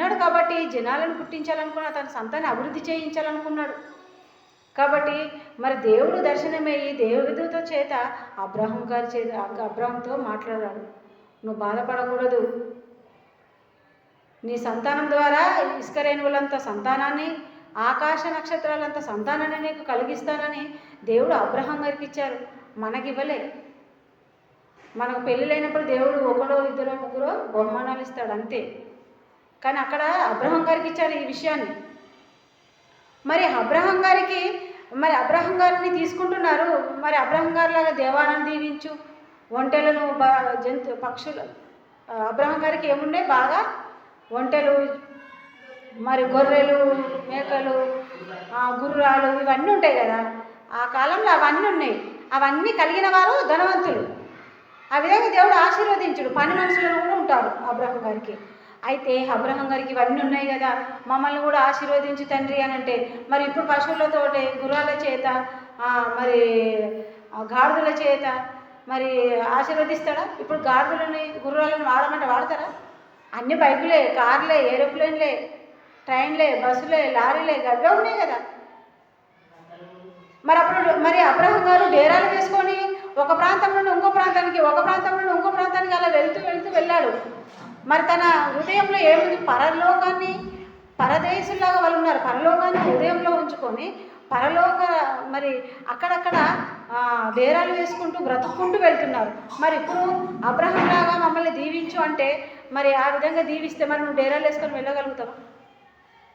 ఉన్నాడు కాబట్టి జనాలను పుట్టించాలనుకున్న తన సంతాన్ని అభివృద్ధి చేయించాలనుకున్నాడు. కాబట్టి మరి దేవుడు దర్శనమయ్యి దేవదూత చేత అబ్రహం గారి చేత అబ్రహంతో మాట్లాడాడు. నువ్వు బాధపడకూడదు. నీ సంతానం ద్వారా ఇసుకరేణువులంత సంతానాన్ని ఆకాశ నక్షత్రాలంత సంతానాన్ని నీకు కలిగిస్తానని దేవుడు అబ్రహం గారికి ఇచ్చారు. మనకివ్వలే. మనకు పెళ్ళిళ్ళైనప్పుడు దేవుడు ఒకరో ఇద్దరో ముగ్గురో బహుమానాలు ఇస్తాడు. అంతే. కానీ అక్కడ అబ్రహం గారికి ఇచ్చారు ఈ విషయాన్ని. మరి అబ్రహం గారికి మరి అబ్రహం గారిని తీసుకుంటున్నారు. మరి అబ్రహం గారిలాగా దేవాలను దీవించు ఒంటెలను బా జంతు పక్షులు అబ్రహం గారికి ఏముండే? బాగా ఒంటెలు మరి గొర్రెలు మేకలు గుర్రాలు ఇవన్నీ ఉంటాయి కదా. ఆ కాలంలో అవన్నీ ఉన్నాయి. అవన్నీ కలిగిన వారు ధనవంతులు. ఆ విధంగా దేవుడు ఆశీర్వదించుడు. పని మనుషులను కూడా ఉంటారు అబ్రహం గారికి. అయితే అబ్రహం గారికి ఇవన్నీ ఉన్నాయి కదా మమ్మల్ని కూడా ఆశీర్వదించు తండ్రి అని అంటే మరి ఇప్పుడు పశువులతోటి గుర్రాల చేత మరి ఆ, గాడిదల చేత మరి ఆశీర్వదిస్తాడా? ఇప్పుడు గాడిదలని గుర్రాలను వాడమంటే వాడతారా? అన్ని బైకులే కార్లే ఏరోప్లేన్లే ట్రైన్లే బస్సులే లారీలే గడ్డ ఉన్నాయి కదా. మరి అప్పుడు మరి అబ్రహం గారు డేరాలు వేసుకొని ఒక ప్రాంతం నుండి ఇంకో ప్రాంతానికి ఒక ప్రాంతం నుండి ఇంకో ప్రాంతానికి అలా వెళ్తూ వెళ్తూ వెళ్ళాడు. మరి తన హృదయంలో ఏముంది? పరలోకాన్ని పరదేశంలాగా వాళ్ళు ఉన్నారు. పరలోకాన్ని హృదయంలో ఉంచుకొని పరలోక మరి అక్కడక్కడ ఆ, వేసుకుంటూ బ్రతుక్కుంటూ వెళ్తున్నారు. మరి ఇప్పుడు అబ్రహం లాగా మమ్మల్ని దీవించు అంటే మరి ఆ విధంగా దీవిస్తే మరి నువ్వు డేరాలు వేసుకొని వెళ్ళగలుగుతావా?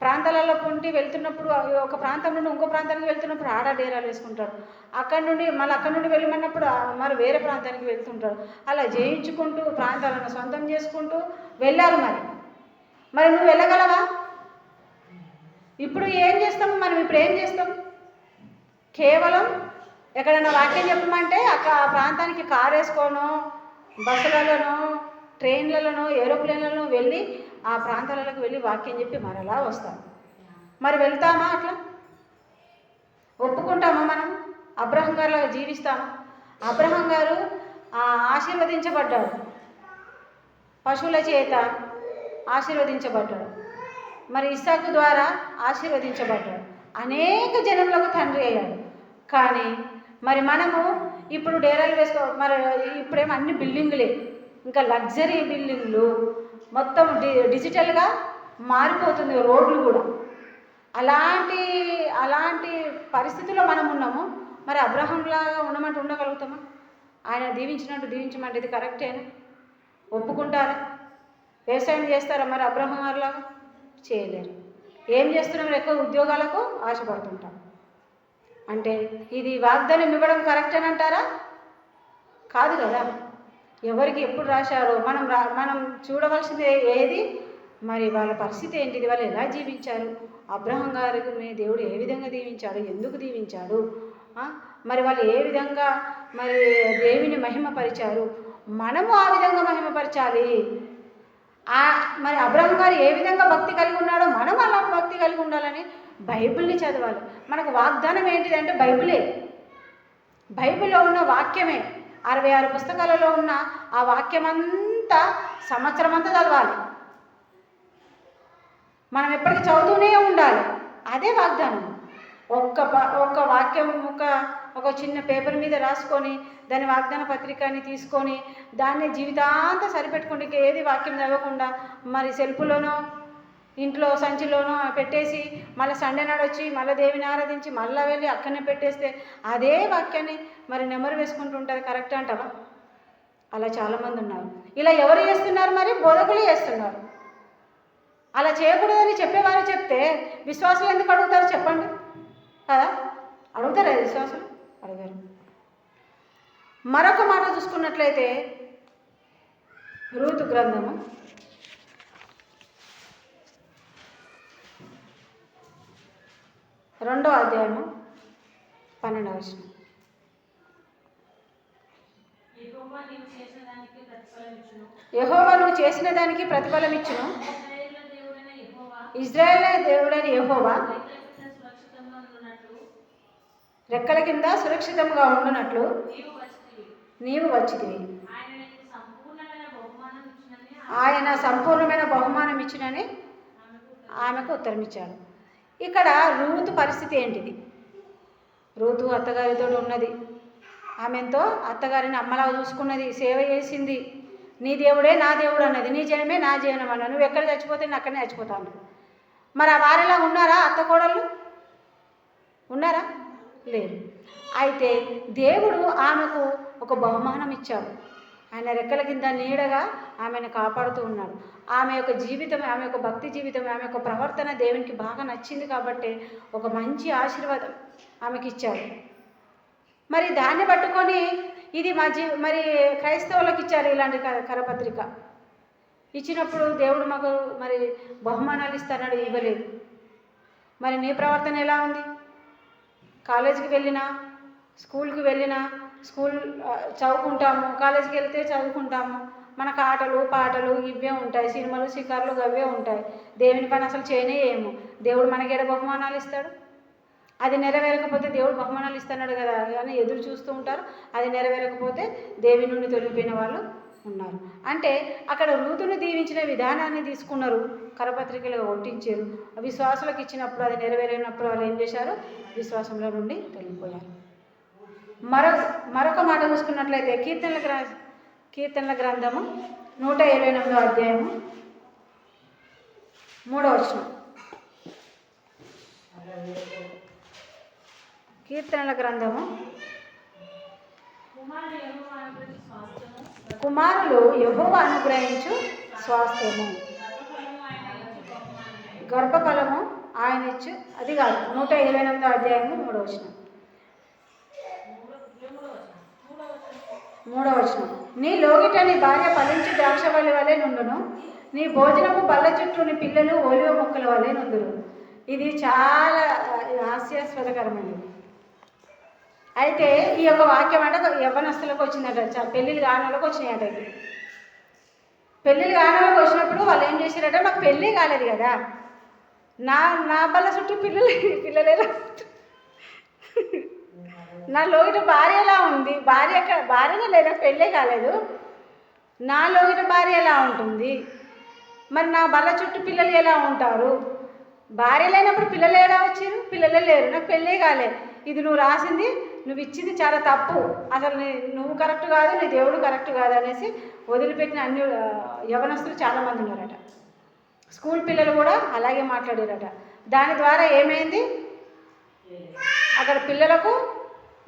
ప్రాంతాలలో ఉండి వెళ్తున్నప్పుడు ఒక ప్రాంతం నుండి ఇంకో ప్రాంతానికి వెళ్తున్నప్పుడు ఆడ డేరాలు వేసుకుంటారు. అక్కడ నుండి మళ్ళీ అక్కడ నుండి వెళ్ళమన్నప్పుడు మరి వేరే ప్రాంతానికి వెళ్తుంటారు. అలా జయించుకుంటూ ప్రాంతాలను సొంతం చేసుకుంటూ వెళ్ళారు మరి. మరి నువ్వు వెళ్ళగలవా? ఇప్పుడు ఏం చేస్తాము మనం? ఇప్పుడు ఏం చేస్తాం? కేవలం ఎక్కడైనా వాక్యం చెప్పమంటే అక్కడ ఆ ప్రాంతానికి కారు వేసుకోను బస్సులలోనూ ట్రైన్లలోనో ఏరోప్లేన్లలో వెళ్ళి ఆ ప్రాంతాలకు వెళ్ళి వాక్యం చెప్పి మరలా వస్తాం. మరి వెళ్తామా అట్లా? ఒప్పుకుంటామా మనం? అబ్రహం గారిలాగా జీవిస్తామా? అబ్రహం గారు ఆశీర్వదించబడ్డాడు. పశువుల చేత ఆశీర్వదించబడ్డాడు. మరి ఇస్సాకు ద్వారా ఆశీర్వదించబడ్డాడు. అనేక జనములకు తండ్రి అయ్యాడు. కానీ మరి మనము ఇప్పుడు డేరాలు వేసుకో మరి ఇప్పుడేమో అన్ని బిల్డింగులే. ఇంకా లగ్జరీ బిల్డింగ్లు మొత్తం డి డిజిటల్గా మారిపోతుంది రోడ్లు కూడా. అలాంటి అలాంటి పరిస్థితుల్లో మనం ఉన్నాము. మరి అబ్రహంలాగా ఉండమంటే ఉండగలుగుతామా? ఆయన దీవించినట్టు దీవించమంటే ఇది కరెక్టేనా? ఒప్పుకుంటారా? వ్యవసాయం చేస్తారా మరి అబ్రహం గారిలాగా చేయలేరు. ఏం చేస్తున్నాం ఎక్కువ ఉద్యోగాలకు ఆశపడుతుంటాం. అంటే ఇది వాగ్దానం ఇవ్వడం కరెక్ట్ అని అంటారా కాదు కదా? ఎవరికి ఎప్పుడు రాశారో? మనం రా మనం చూడవలసింది ఏది? మరి వాళ్ళ పరిస్థితి ఏంటిది? వాళ్ళు ఎలా జీవించారు? అబ్రహం గారికి దేవుడు ఏ విధంగా దీవించాడు? ఎందుకు దీవించాడు? మరి వాళ్ళు ఏ విధంగా మరి దేవిని మహిమపరిచారు? మనము ఆ విధంగా మహిమపరచాలి. ఆ మరి అబ్రహం గారు ఏ విధంగా భక్తి కలిగి ఉన్నాడో మనం అలా భక్తి కలిగి ఉండాలని బైబిల్ని చదవాలి. మనకు వాగ్దానం ఏంటిది అంటే బైబిలే. బైబిల్లో ఉన్న వాక్యమే. అరవై ఆరు పుస్తకాలలో ఉన్న ఆ వాక్యం అంతా సంవత్సరం అంతా చదవాలి. మనం ఎప్పటికీ చదువుతూనే ఉండాలి. అదే వాగ్దానం. ఒక్క ఒక్క వాక్యం ఒక ఒక చిన్న పేపర్ మీద రాసుకొని దాని వాగ్దాన పత్రికని తీసుకొని దాన్ని జీవితాంతం సరిపెట్టుకుంటే ఏది వాక్యం చదవకుండా మరి సెల్ఫ్లోనో ఇంట్లో సంచిలోనో పెట్టేసి మళ్ళీ సండే నాడు వచ్చి మళ్ళీ దేవిని ఆరాధించి మళ్ళీ వెళ్ళి అక్కడనే పెట్టేస్తే అదే వాక్యాన్ని మరి నెమరు వేసుకుంటూ ఉంటుంది కరెక్ట్ అంటావా? అలా చాలామంది ఉన్నారు. ఇలా ఎవరు చేస్తున్నారు మరి? బోధకులు చేస్తున్నారు. అలా చేయకూడదని చెప్పేవారు చెప్తే విశ్వాసులు ఎందుకు అడుగుతారు చెప్పండి. కదా? అడుగుతారా విశ్వాసులు? అడగారు. మరొక మాట చూసుకున్నట్లయితే రూతు గ్రంథము రెండో అధ్యాయము పన్నెండవ వచనం. యెహోవా నువ్వు చేసిన దానికి ప్రతిఫలం ఇచ్చును. ఇజ్రాయేల్ దేవుడైన యహోవా రెక్కల కింద సురక్షితంగా ఉండునట్లు నీవు వచ్చితివి. ఆయన సంపూర్ణమైన బహుమానం ఆయన సంపూర్ణమైన బహుమానం ఇచ్చినని ఆమెకు ఉత్తరం ఇచ్చాడు ఇక్కడ రూతు పరిస్థితి ఏంటిది? రూతు అత్తగారితో ఉన్నది. ఆమెతో అత్తగారిని అమ్మలాగా చూసుకున్నది సేవ చేసింది. నీ దేవుడే నా దేవుడు అన్నది. నీ జనమే నా జనం అన్న. నువ్వు ఎక్కడ చచ్చిపోతే నేను అక్కడనే చచ్చిపోతాను మరి ఆ వారిలా ఉన్నారా అత్త కోడళ్ళు? ఉన్నారా? లేరు. అయితే దేవుడు ఆమెకు ఒక బహుమానం ఇచ్చాడు. ఆయన రెక్కల కింద నీడగా ఆమెను కాపాడుతూ ఉన్నాడు. ఆమె యొక్క జీవితం ఆమె యొక్క భక్తి జీవితం ఆమె యొక్క ప్రవర్తన దేవునికి బాగా నచ్చింది కాబట్టి ఒక మంచి ఆశీర్వాదం ఆమెకి ఇచ్చారు. మరి దాన్ని పట్టుకొని ఇది మా జీ మరి క్రైస్తవులకు ఇచ్చారు ఇలాంటి కరపత్రిక. ఇచ్చినప్పుడు దేవుడు మాకు మరి బహుమానాలు ఇస్తానడు ఇవ్వలేదు. మరి నీ ప్రవర్తన ఎలా ఉంది? కాలేజీకి వెళ్ళినా స్కూల్కి వెళ్ళినా స్కూల్ చదువుకుంటాము కాలేజీకి వెళ్తే చదువుకుంటాము. మనకు ఆటలు పాటలు ఇవే ఉంటాయి. సినిమాలు షికార్లు అవే ఉంటాయి. దేవుని పని అసలు చేయనే ఏము. దేవుడు మనకి ఎడ బహుమానాలు ఇస్తాడు? అది నెరవేరకపోతే దేవుడు బహుమానాలు ఇస్తున్నాడు కదా అని ఎదురు చూస్తూ ఉంటారు. అది నెరవేరకపోతే దేవి నుండి తొలగిపోయిన వాళ్ళు ఉన్నారు. అంటే అక్కడ రూతును దీవించిన విధానాన్ని తీసుకున్నారు. కరపత్రికలు ఒట్టించారు. విశ్వాసులకు ఇచ్చినప్పుడు అది నెరవేరినప్పుడు వాళ్ళు ఏం చేశారు? విశ్వాసంలో నుండి తొలగిపోయారు. మరొక మరొక మాట చూసుకున్నట్లయితే కీర్తనల గ్ర కీర్తనల గ్రంథము నూట ఇరవై ఎనిమిదో అధ్యాయము మూడో వచనం. కీర్తనల గ్రంథము కుమారులు యహోవ అనుగ్రహించు స్వాస్థ్యము. గర్భఫలము ఆయన ఇచ్చు గర్భఫలము ఆయన ఇచ్చు అది కాదు నూట ఇరవై ఎనిమిదో అధ్యాయము మూడో వచనం. మూడో వచనం. నీ లోగిట నీ భార్య ఫలించి ద్రాక్షవల్లి వలె నుండును. నీ భోజనము బల్ల చుట్టూని పిల్లలు ఓలివ మొక్కల వలె నుండును ఇది చాలా హాస్యాస్పదకరమైనది. అయితే ఈ యొక్క వాక్యం అంటే యవ్వనస్తులకు వచ్చిందట చ- పెళ్ళిళ్ళు కాని వచ్చినాయట ఇది. పెళ్ళిళ్ళు కాని వచ్చినప్పుడు వాళ్ళు ఏం చేశారంటే నాకు పెళ్ళి కాలేదు కదా. నా నా బల్ల చుట్టూ పిల్లలు పిల్లలు ఎలా నా లోగిట భార్య ఎలా ఉంది? భార్య భార్యనే లేదా పెళ్ళే కాలేదు. నా లోగిట భార్య ఎలా ఉంటుంది? మరి నా బల్ల చుట్టూ పిల్లలు ఎలా ఉంటారు? భార్య లేనప్పుడు పిల్లలు ఎలా వచ్చారు? పిల్లలే లేరు. నాకు పెళ్ళే కాలే. ఇది నువ్వు రాసింది నువ్వు ఇచ్చింది చాలా తప్పు. అసలు నువ్వు కరెక్ట్ కాదు నీ దేవుడు కరెక్ట్ కాదు అనేసి వదిలిపెట్టిన అన్ని యవనస్తులు చాలామంది ఉన్నారట. స్కూల్ పిల్లలు కూడా అలాగే మాట్లాడారట. దాని ద్వారా ఏమైంది? అక్కడ పిల్లలకు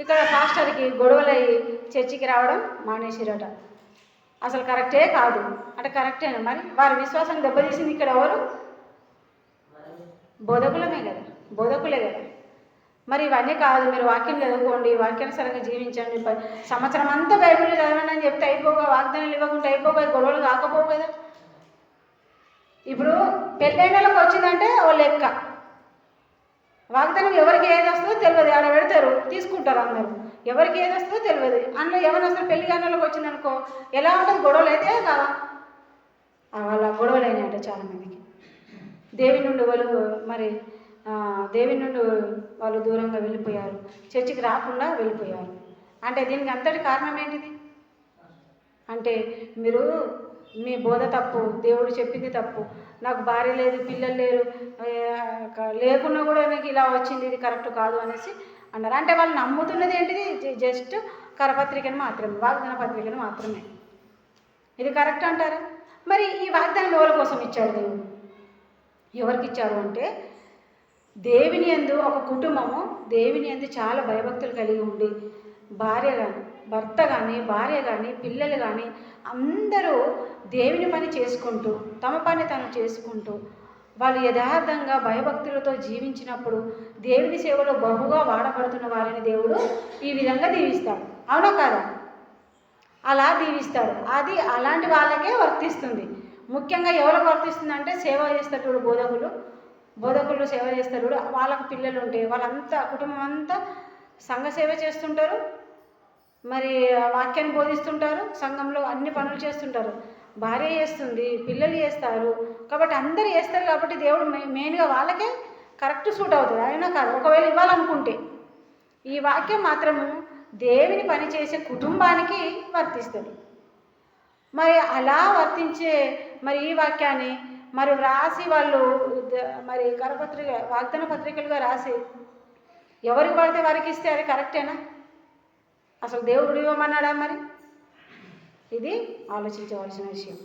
ఇక్కడ పాస్టర్కి గొడవలయ్యి చర్చికి రావడం మానేసిరట. అసలు కరెక్టే కాదు. అంటే కరెక్టేనా మరి? వారి విశ్వాసం దెబ్బతీసింది ఇక్కడ ఎవరు? బోధకులమే కదా. బోధకులే కదా. మరి ఇవన్నీ కాదు. మీరు వాక్యం చదువుకోండి వాక్యానుసారంగా జీవించండి. సంవత్సరం అంతా బైబిల్ చదవండి అని చెప్తే అయిపోగా వాగ్దానాలు ఇవ్వకుండా అయిపోగా గొడవలు కాకపోవు కదా. ఇప్పుడు పెళ్ళైన వాళ్ళకి వచ్చిందంటే ఓ లెక్క. వాగ్దానం ఎవరికి ఏది వస్తుందో తెలియదు. ఆడ పెడతారు? తీసుకుంటారు అందరూ. ఎవరికి ఏది వస్తుందో తెలియదు. అందులో ఎవరిని అసలు పెళ్ళి కాని వాళ్ళకి వచ్చిందనుకో ఎలా ఉంటుంది గొడవలు అయితే కదా? వాళ్ళ గొడవలు అయినాయట చాలామందికి దేవి నుండి వాళ్ళు మరి దేవి నుండి వాళ్ళు దూరంగా వెళ్ళిపోయారు. చర్చికి రాకుండా వెళ్ళిపోయారు. అంటే దీనికి అంతటి కారణం ఏంటిది? అంటే మీరు మీ బోధ తప్పు దేవుడు చెప్పింది తప్పు. నాకు భార్య లేదు పిల్లలు లేరు లేకున్నా కూడా నీకు ఇలా వచ్చింది ఇది కరెక్ట్ కాదు అనేసి అన్నారు. అంటే వాళ్ళు నమ్ముతున్నది ఏంటిది? జస్ట్ కరపత్రికను మాత్రమే వాగ్దాన పత్రికను మాత్రమే. ఇది కరెక్ట్ అంటారా? మరి ఈ వాగ్దానం ఎవరి కోసం ఇచ్చాడు దేవుడు? ఎవరికి ఇచ్చారు అంటే దేవుని యందు ఒక కుటుంబము దేవుని యందు చాలా భయభక్తులు కలిగి ఉండి భార్య కానీ భర్త కానీ భార్య కానీ పిల్లలు కానీ అందరూ దేవుని పని చేసుకుంటూ తమ పని తను చేసుకుంటూ వాళ్ళు యథార్థంగా భయభక్తులతో జీవించినప్పుడు దేవుని సేవలో బహుగా వాడబడుతున్న వారిని దేవుడు ఈ విధంగా దీవిస్తాడు. అవునా కాదా? అలా దీవిస్తాడు. అది అలాంటి వాళ్ళకే వర్తిస్తుంది. ముఖ్యంగా ఎవరికి వర్తిస్తుంది అంటే సేవ చేస్తారు బోధకులు బోధకులు సేవ చేస్తారు వాళ్ళకు పిల్లలు ఉంటే వాళ్ళంతా కుటుంబం అంతా సంఘ సేవ చేస్తుంటారు. మరి వాక్యాన్ని బోధిస్తుంటారు సంఘంలో అన్ని పనులు చేస్తుంటారు. భార్య చేస్తుంది పిల్లలు చేస్తారు. కాబట్టి అందరు చేస్తారు కాబట్టి దేవుడు మెయిన్గా వాళ్ళకే కరెక్ట్ సూట్ అవుతుంది. అయినా కాదు ఒకవేళ ఇవ్వాలనుకుంటే ఈ వాక్యం మాత్రము దేవుని పనిచేసే కుటుంబానికి వర్తిస్తుంది. మరి అలా వర్తించే మరి ఈ వాక్యాన్ని మరి రాసి వాళ్ళు మరి కరపత్రిక వాగ్దాన పత్రికలుగా రాసి ఎవరికి పడితే వారికి ఇస్తే అది కరెక్టేనా? అసలు దేవుడు ఇవ్వమన్నాడా మరి? ఇది ఆలోచించవలసిన విషయం.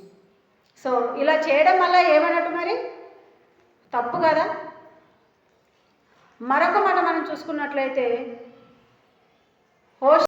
సో ఇలా చేయడం వల్ల ఏమన్నట్టు మరి? తప్పు కదా? మరొక మాట మనం చూసుకున్నట్లయితే హోస్ట్